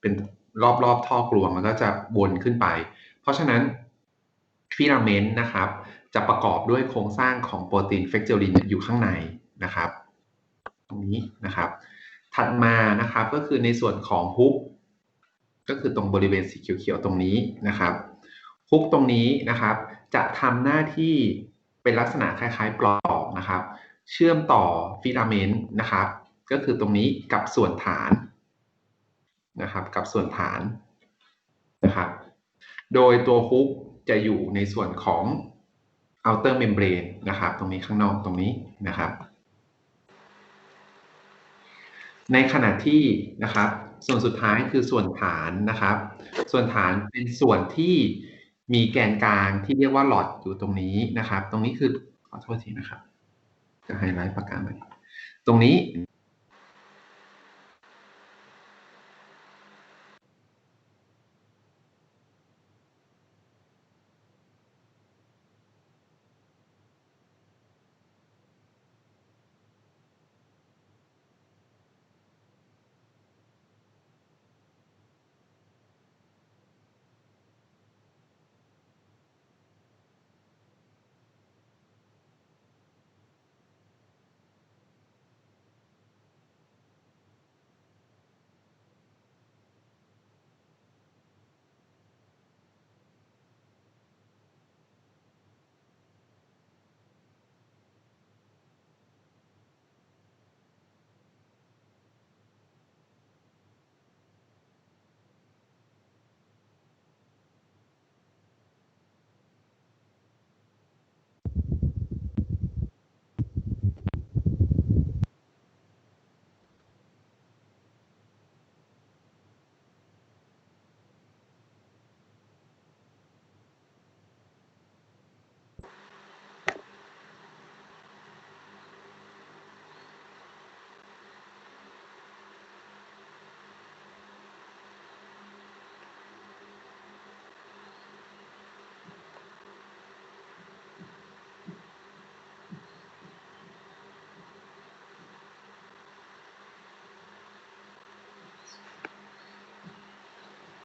เป็นรอบๆท่อกลวงแล้วก็จะวนขึ้นไป เพราะฉะนั้นฟิลาเมนต์นะครับ จะประกอบด้วยโครงสร้างของโปรตีนเฟกเจอรินอยู่ข้างในนะครับ ตรงนี้นะครับ ถัดมานะครับก็คือในส่วนของฮุกก็คือตรงบริเวณสีเขียวๆตรงนี้นะครับฮุกตรงนี้นะครับ จะทำหน้าที่เป็นลักษณะคล้ายๆปลอกนะครับ เชื่อมต่อฟิลาเมนต์นะครับ ก็คือตรงนี้กับส่วนฐาน นะครับกับส่วนฐานนะครับโดยตัวฮุกจะอยู่ในส่วนของ outer membrane นะครับ ตรงนี้ข้างนอกตรงนี้นะครับ ในขณะที่นะครับ ส่วนสุดท้ายคือส่วนฐานนะครับ ส่วนฐานเป็นส่วนที่มีแกนกลางที่เรียกว่าหลอดอยู่ตรงนี้นะครับ ตรงนี้คือขอโทษทีนะครับ จะไฮไลท์ปากกาใหม่ตรงนี้